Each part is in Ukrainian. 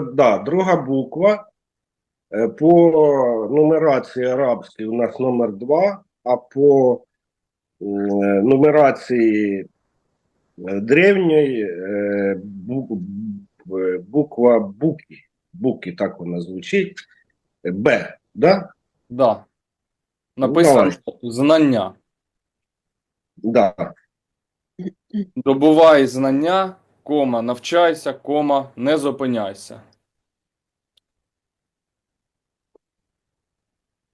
да, друга буква. Е, По нумерації арабській у нас номер 2, а по е, нумерації е, древньої бу- буква Буки. Буки, так вона звучить. Б, да? Да. Написано знання. Да. Добувай знання, кома, навчайся, кома, не зупиняйся.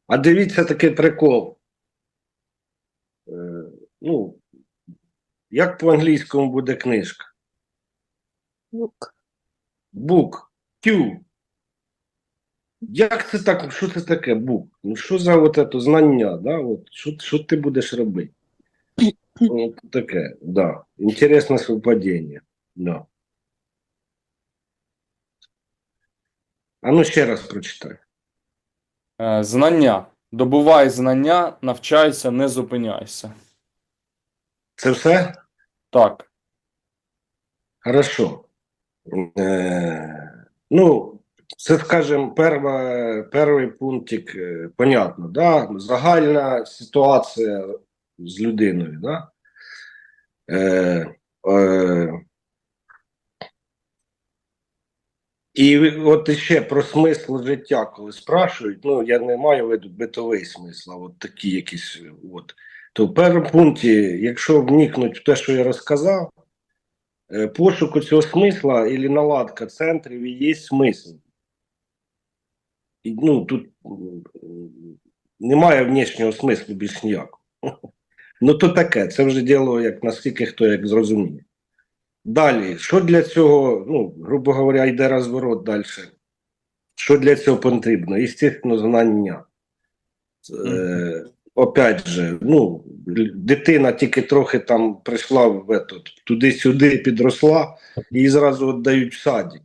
А дивіться такий прикол. Е, ну, як по-англійському буде книжка? Лук. Бук. Тю. Як це так? Що це таке бук? Ну що за от це знання? Да? От, що, що ти будеш робити? От таке, да. Інтересне совпадіння. Да. А ну ще раз прочитай. Е, Знання. Добувай знання, навчайся, не зупиняйся. Це все? Так. Хорошо. Е, ну, це, скажімо, перва, перший пунктик, е, понятно, да? загальна ситуація з людиною, да? Е, е, і от ще про смисл життя, коли спрашують, ну я не маю виду битовий смисл, а от такі якісь. От. То в першому пункті, якщо вникнуть в те, що я розказав, Е, пошуку цього смисла или наладка центрів і є смисл. І, ну, тут немає внешнього смислу більш ніякого. Ну, то таке, це вже діло, як наскільки хто як зрозуміє. Далі, що для цього, ну, грубо говоря, йде розворот далі. Що для цього потрібно? Естественно, знання. Е, опять же, ну, дитина тільки трохи там прийшла в этот, туди-сюди, підросла, її зразу віддають в садик.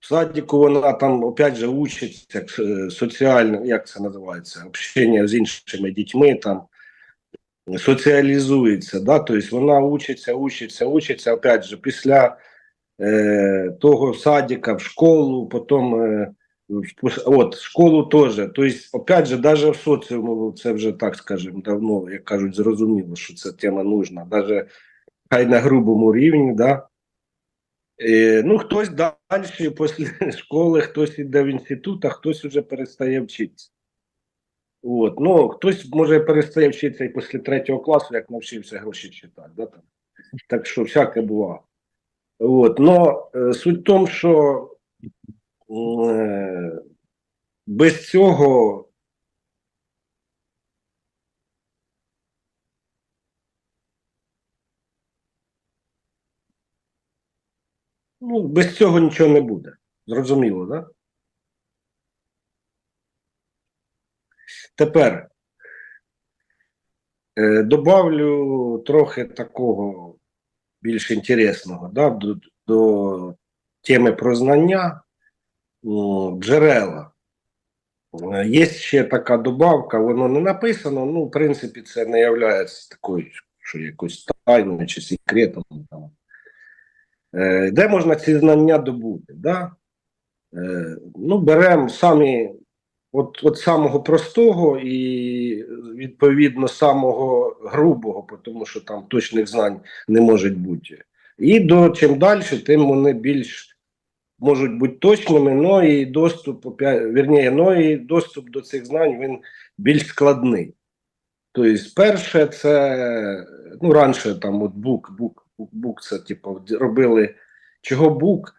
В садику вона там, опять же, учиться е, соціально, як це називається, общення з іншими дітьми, там, соціалізується, да? тобто вона учиться, учиться, учиться, опять же, після е, того садика в школу, потім е, от, школу теж. Тобто, опять же, даже в соціуму це вже так скажемо давно, як кажуть, зрозуміло, що ця тема нужна, даже хай на грубому рівні, да. Е, ну, хтось далі після школи, хтось іде в інститут, а хтось вже перестає вчитися. От, ну, хтось може перестає вчитися і після третього класу, як навчився гроші читати. Да, там. Так що всяке бувало. От, но е, суть в тому, що е, без цього ну, без цього нічого не буде. Зрозуміло, так? Да? Тепер е, добавлю трохи такого більш інтересного да, до, до теми про знання джерела. Е, Є ще така добавка, воно не написано, ну, в принципі, це не є такою, що якось тайною чи секретом. Там. Е, Де можна ці знання добути? Да? Е, Ну, беремо самі от, от самого простого і відповідно самого грубого, тому що там точних знань не може бути. І до чим далі, тим вони більш можуть бути точними, но і доступ, вірніше, но і доступ до цих знань він більш складний. Тобто, перше, це ну раніше там от бук, бук, бук, бук це типу робили чого бук.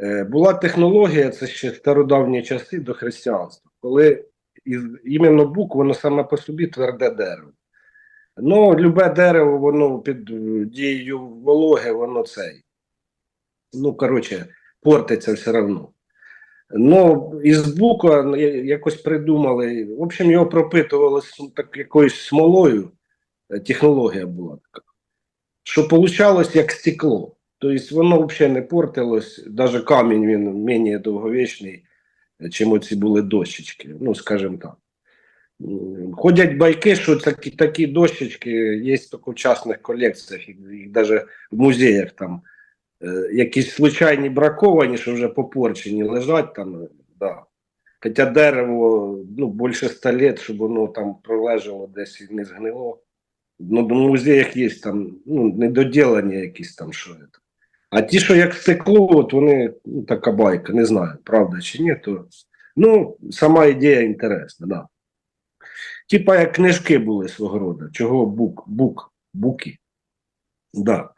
Е, була технологія, це ще стародавні часи до християнства, коли із, іменно бук, воно саме по собі тверде дерево. Ну, любе дерево, воно під е, дією вологи, воно цей. Ну, коротше, портиться все одно. Ну, із бука якось придумали. В общем, його пропитували так, якоюсь смолою. е, Технологія була така. Що получалось як стекло. Тобто воно взагалі не портилось, навіть камінь він менш довговічний, чим оці були дощечки, ну, скажімо так. Ходять байки, що такі, такі дощечки є в частних колекціях, їх, навіть в музеях там е, якісь случайні браковані, що вже попорчені лежать там. Да. Хоча дерево ну, більше 100 лет, щоб воно там пролежало десь і не згнило. Ну, в музеях є там ну, недоділення якісь там що. це. А ті, що як стекло, от вони ну, така байка, не знаю, правда чи ні, то ну, сама ідея інтересна, да. Типа як книжки були свого роду. Чого бук, бук, буки. Да.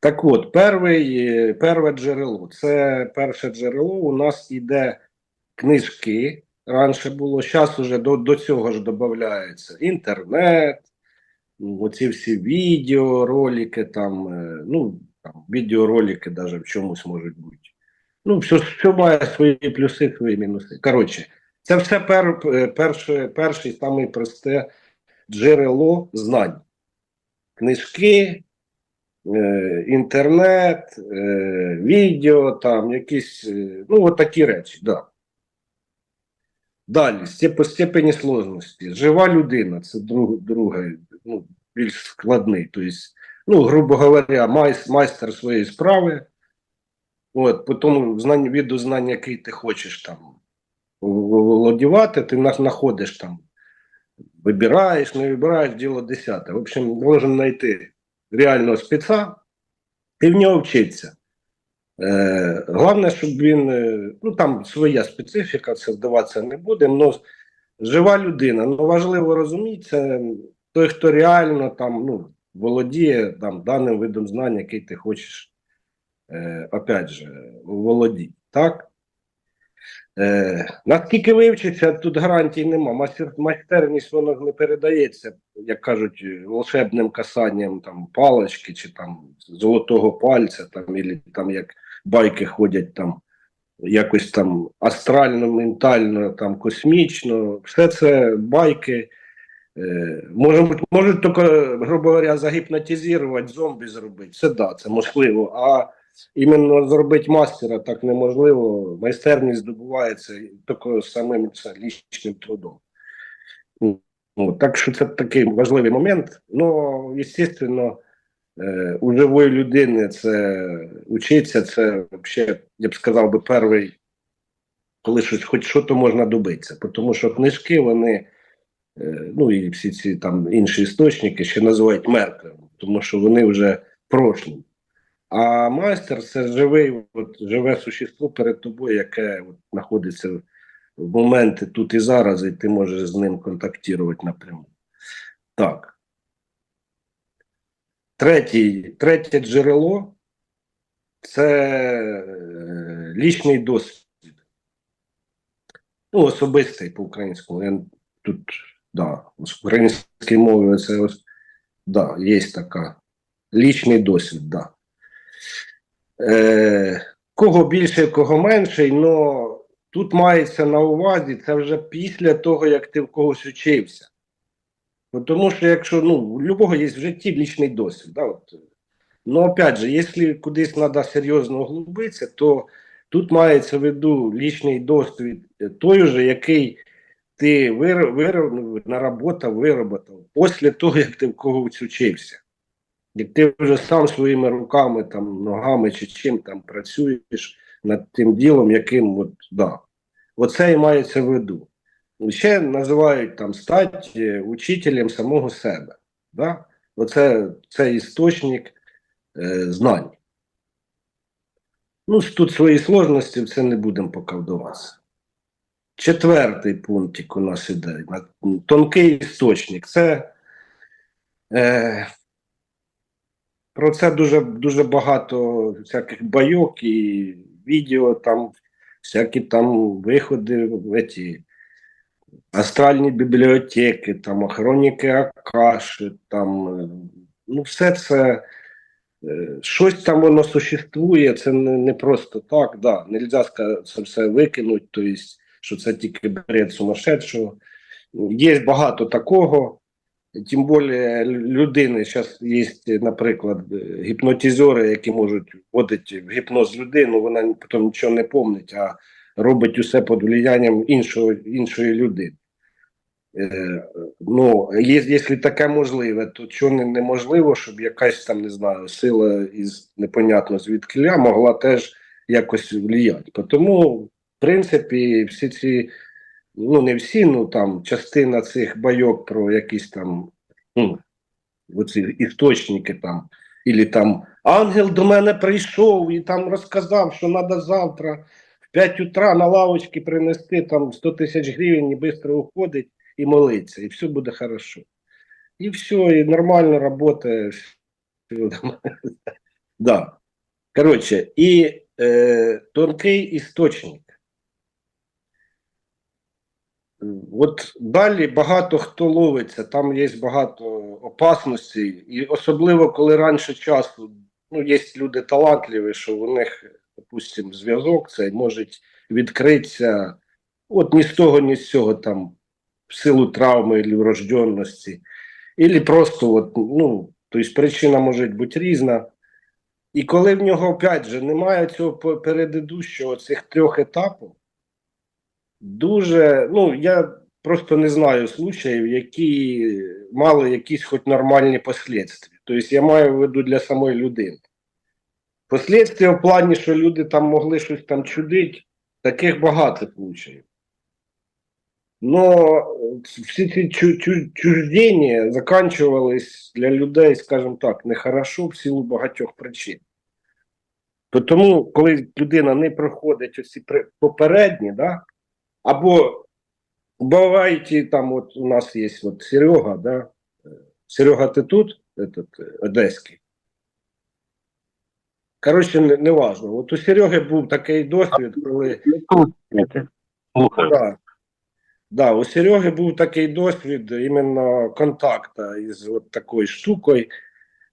Так от, перший, перше джерело. Це перше джерело у нас іде книжки. Раніше було, зараз уже до, до цього ж додається інтернет, оці всі відео, ролики, там, е, ну, там, відеоролики навіть в чомусь можуть бути. Ну, все, все має свої плюси, свої мінуси. Коротше, це все пер, перше, перший саме просте джерело знань. Книжки, е, інтернет, е, відео, там якісь, е, ну, от такі речі, да. Далі, по степені сложності. Жива людина це друг, друге, ну, більш складний. Тобто, ну, грубо говоря, майстер своєї справи. От, по тому знань, віду знань, який ти хочеш там володівати, ти на- знаходиш там, вибираєш, не вибираєш, діло десяте. В общем, должен знайти реального спеца і в нього вчитися. Е, головне, щоб він, е, ну там своя специфіка, це здаватися не буде, але жива людина. Ну важливо розуміти, це той, хто реально там ну, володіє там, даним видом знань, який ти хочеш, е, опять же, володіти. Так? Е, наскільки вивчиться, тут гарантій нема. Майстерність воно не передається, як кажуть, волшебним касанням там, палички чи там золотого пальця, там, ілі, там як байки ходять там якось там астрально, ментально, там космічно. Все це байки. Е, можуть, можуть тільки, грубо говоря, загіпнотизувати, зомбі зробити. Це да, це можливо. А іменно зробити мастера так неможливо. Майстерність здобувається тільки самим це лічним трудом. Ну, так що це такий важливий момент. Ну, звісно, е, у живої людини це учиться, це взагалі, я б сказав би, перший, коли щось хоч що то можна добитися. Тому що книжки, вони, ну і всі ці там інші істочники ще називають мертвими, тому що вони вже в прошлому. А майстер це живий, от, живе существо перед тобою, яке от, знаходиться в моменти тут і зараз, і ти можеш з ним контактувати напряму. Так. Третій, третє джерело це е, лічний досвід. Ну, особистий по-українському. Я тут, да, з українською мовою це ось, да, є така. Лічний досвід, да. Е, кого більше, кого менше, але тут мається на увазі це вже після того, як ти в когось учився. Тому що якщо ну, у любого є в житті лічний досвід. Да, от. Ну, опять же, якщо кудись треба серйозно углубитися, то тут мається в виду лічний досвід той же, який ти вир, вир, ну, наработав, вироботав після того, як ти в когось учився. Як ти вже сам своїми руками, там, ногами чи чим там працюєш над тим ділом, яким от, да. Оце і мається в виду. Ще називають там стать е, учителем самого себе. Да? Оце це істочник е, знань. Ну, тут свої сложності, це не будемо поки вдаватися. Четвертий пунктик у нас іде. Тонкий істочник. Це е, про це дуже, дуже багато всяких байок і відео, там, всякі там виходи в эти астральні бібліотеки, там хроніки Акаши, там, е, ну, все це. е, Щось там воно существує, це не, не просто так, да. Нельзя це все викинути, тобто, що це тільки бред сумасшедшого. Є багато такого. Тим більше людини зараз є, наприклад, гіпнотизери, які можуть вводити в гіпноз людину, вона потім нічого не пам'ятає, а робить усе під влиянням іншого, іншої людини. Е, ну, якщо таке можливе, то чого не, неможливо, щоб якась там, не знаю, сила із непонятно звідкиля могла теж якось влияти. Тому, принципі, всі ці, ну не всі, ну там частина цих байок про якісь там ну, оці істочники там, ілі там ангел до мене прийшов і там розказав, що треба завтра в 5 утра на лавочці принести там 100 тисяч гривень і швидко уходить і молиться, і все буде хорошо. І все, і нормально працює. да. Коротше, і е, тонкий істочник. От далі багато хто ловиться, там є багато опасностей, і особливо коли раніше часу, ну, є люди талантливі, що у них, допустим, зв'язок цей може відкритися. От ні з того, ні з цього там в силу травми або врожденності, або просто от, ну, тобто причина може бути різна. І коли в нього, опять же, немає цього передидущого цих трьох етапів, дуже, ну, я просто не знаю случаїв, які мали якісь хоч нормальні послідствия. Тобто я маю в виду для самої людини. Послідствия в плані, що люди там могли щось там чудити, таких багато случаїв. Но всі ці чу- чу- чуждення заканчувались для людей, скажімо так, нехорошо в силу багатьох причин. Тому, коли людина не проходить оці попередні, да, або бувають там, от у нас є от Серега, да, Серега, ти тут, этот, одеський. Коротше, не, не важно. От у Сереги був такий досвід, коли. Да. Да, у Сереги був такий досвід іменно контакта із от такою штукою.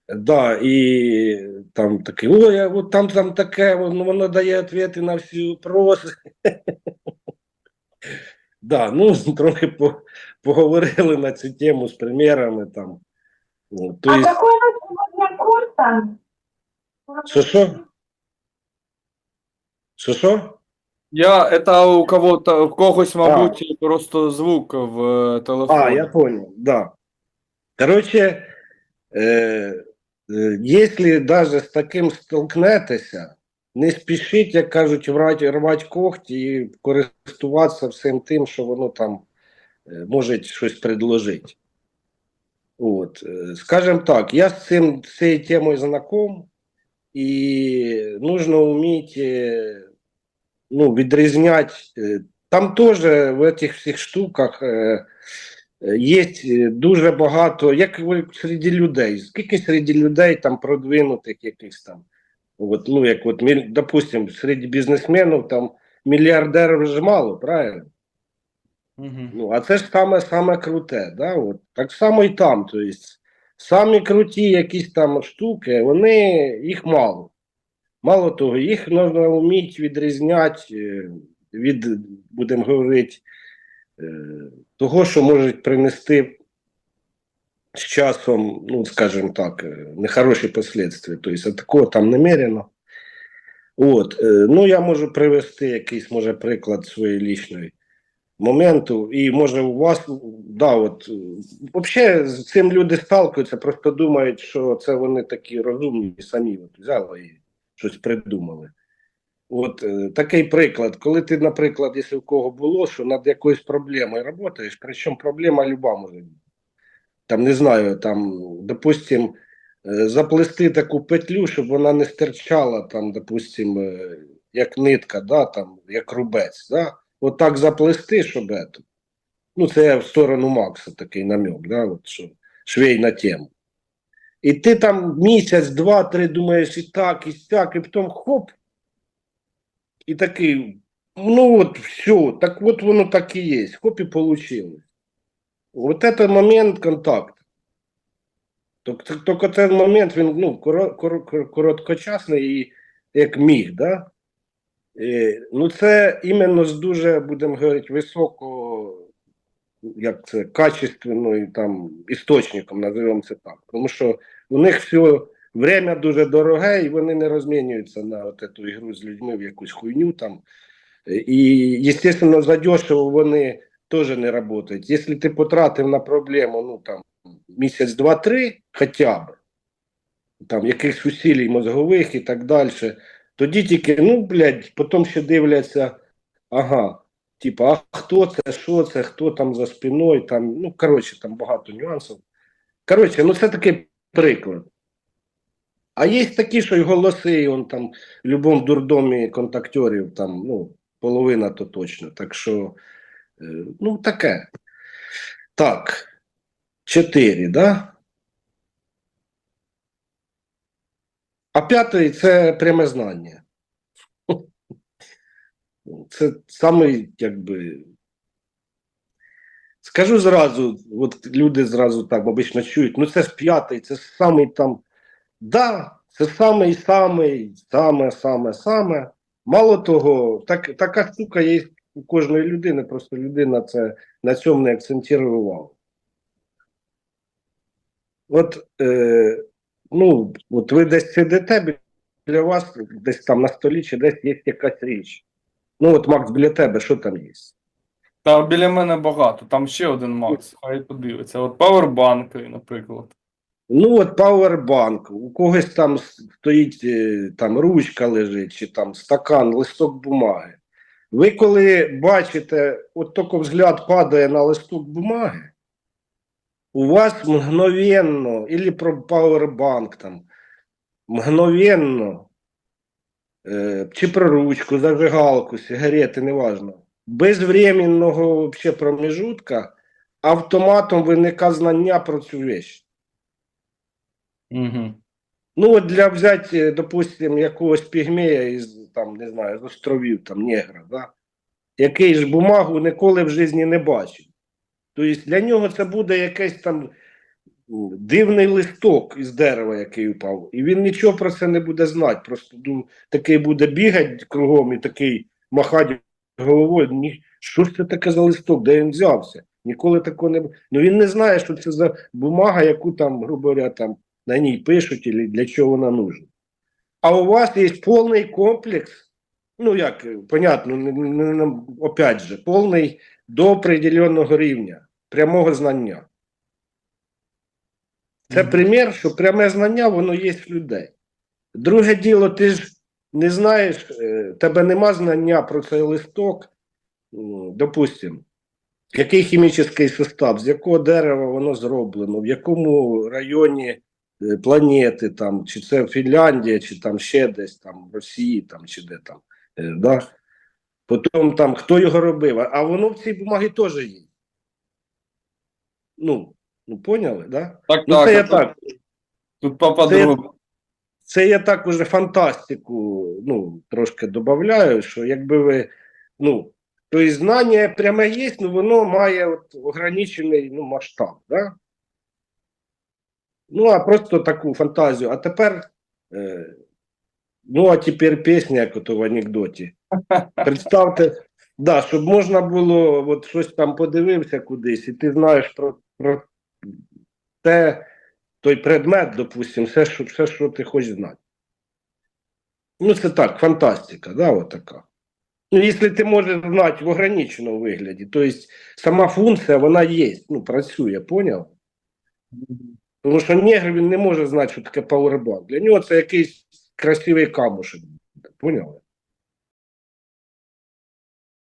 Да, і там такий, ой, а от там, там таке, воно, воно дає відповіді на всі вопроси. Да, ну, трохи по, поговорили на цю тему з примірами там. Ну, то А есть, какой вы сегодня курс там? що що? Що що? Я, это у кого-то, у когось, мабуть, просто звук в е, телефоні. А, я понял, да. Короче, э, э, если даже з таким столкнетеся, не спішіть, як кажуть, рвати, рвати когті і користуватися всім тим, що воно там е, може щось предложити. От, е, скажем так, я з цим з цією темою знаком, і нужно вміти ну, відрізняти. е, Там теж в цих всіх штуках е, е, є е, дуже багато, як серед людей. Скільки серед людей там продвинутих якихось там. От, ну, як от, допустим, серед бізнесменів там мільярдерів ж мало, правильно? Мгм. Ну, а це ж саме саме круте, да? От, так само і там. Тобто, самі круті якісь там штуки, вони їх мало. Мало того, їх можна вміти відрізняти е, від, будемо говорити, е, того, що можуть принести з часом, ну, скажімо так, е, нехороші последствия. Тобто, такого там немерено. От, е, ну, я можу привести якийсь, може, приклад своєї лічної моменту, і може у вас, да, от, взагалі з цим люди сталкуються, просто думають, що це вони такі розумні самі от, взяли і щось придумали. От е, такий приклад, коли ти, наприклад, якщо в кого було, що над якоюсь проблемою працюєш, причому проблема люба може бути. Там не знаю, там, допустим, е, заплести таку петлю, щоб вона не стирчала, там, допустим, е, як нитка, да, там, як рубець. Да? От так заплести, щоб это. Ну, це в сторону Макса такий намек, да, от, що швейна тема. І ти там місяць, два, три думаєш і так, і сяк, і потім хоп. І такий, ну от все, так от воно так і є, хоп і получилось. Вот это момент контакту. Тільки цей момент він ну, коро- коро- коро- короткочасний і як міг, да? Е, ну, це іменно з дуже, будемо говорити, високо, як це, качественною там істочником, називаємо це так. Тому що у них все время дуже дороге, і вони не розмінюються на эту ігру з людьми в якусь хуйню там. І, звісно, задешево вони теж не працюють. Якщо ти потратив на проблему, ну там місяць, два-три, хоча б, там якихось усилій мозгових і так далі, тоді тільки, ну, блядь, потім ще дивляться, ага, типа, а хто це, що це, хто там за спиною, там, ну, коротше, там багато нюансів. Коротше, ну це такий приклад. А є такі, що й голоси, і он там в будь-якому дурдомі контактерів, там, ну, половина то точно. Так що, ну, таке. Так. Чотири, да? А п'ятий це пряме знання. Це самий, якби. Скажу зразу, от люди зразу так обично чують, ну це ж п'ятий, це самий там. Да, це самий самий, саме, саме, саме. Мало того, так, така штука є у кожної людини, просто людина це на цьому не акцентувала. От, е, ну, от ви десь сидите, біля вас десь там на столі чи десь є якась річ. Ну, от, Макс, біля тебе, що там є? Та біля мене багато, там ще один Макс, хай подивиться. От павербанки, наприклад. Ну, от Powerbank, у когось там стоїть е, там ручка лежить, чи там стакан, листок бумаги. Ви коли бачите, от тільки взгляд падає на листок бумаги, у вас мгновенно, или про Powerbank там, мгновенно, е, чи про ручку, зажигалку, сигарети, неважно, без временного вообще промежутка автоматом виникає знання про цю вещь. Угу. Ну, от для взяти, допустим, якогось пігмея із там, не знаю, з островів, там, негра, да? який ж бумагу ніколи в житті не бачив. Тобто для нього це буде якийсь там дивний листок із дерева, який упав. І він нічого про це не буде знати. Просто ну, такий буде бігати кругом і такий махати головою. Ні, що ж це таке за листок, де він взявся? Ніколи такого не Ну він не знає, що це за бумага, яку там, грубо говоря, там на ній пишуть, і для чого вона нужна. А у вас є повний комплекс, ну як, понятно, опять же, повний до определеного рівня прямого знання. Це примір, що пряме знання, воно є в людей. Друге діло, ти ж не знаєш, е, тебе нема знання про цей листок, м, допустим, який хімічний состав, з якого дерева воно зроблено, в якому районі планети, там, чи це Фінляндія, чи там ще десь там в Росії, там, чи де там. е, Да? Потім там хто його робив, а воно в цій бумагі теж є. Ну, ну поняли, да? Так, Ну, так. це я а тут- так. Тут по-подробно. Це я так уже фантастику ну, трошки додаю, що якби ви, ну, тобто знання пряме є, ну воно має от ограничений ну, масштаб, да? Ну, а просто таку фантазію. А тепер, е, ну, а тепер пісня, як ото в анекдоті. Представте, да, щоб можна було, от щось там подивився кудись, і ти знаєш про, про те, той предмет, допустим, все, що, все, що ти хочеш знати. Ну, це так, фантастика, да, от така. Ну, якщо ти можеш знати в ограниченому вигляді, то есть сама функція, вона є, ну, працює, поняв? Тому що негр він не може знати, що таке пауербанк. Для нього це якийсь красивий камушек, поняли?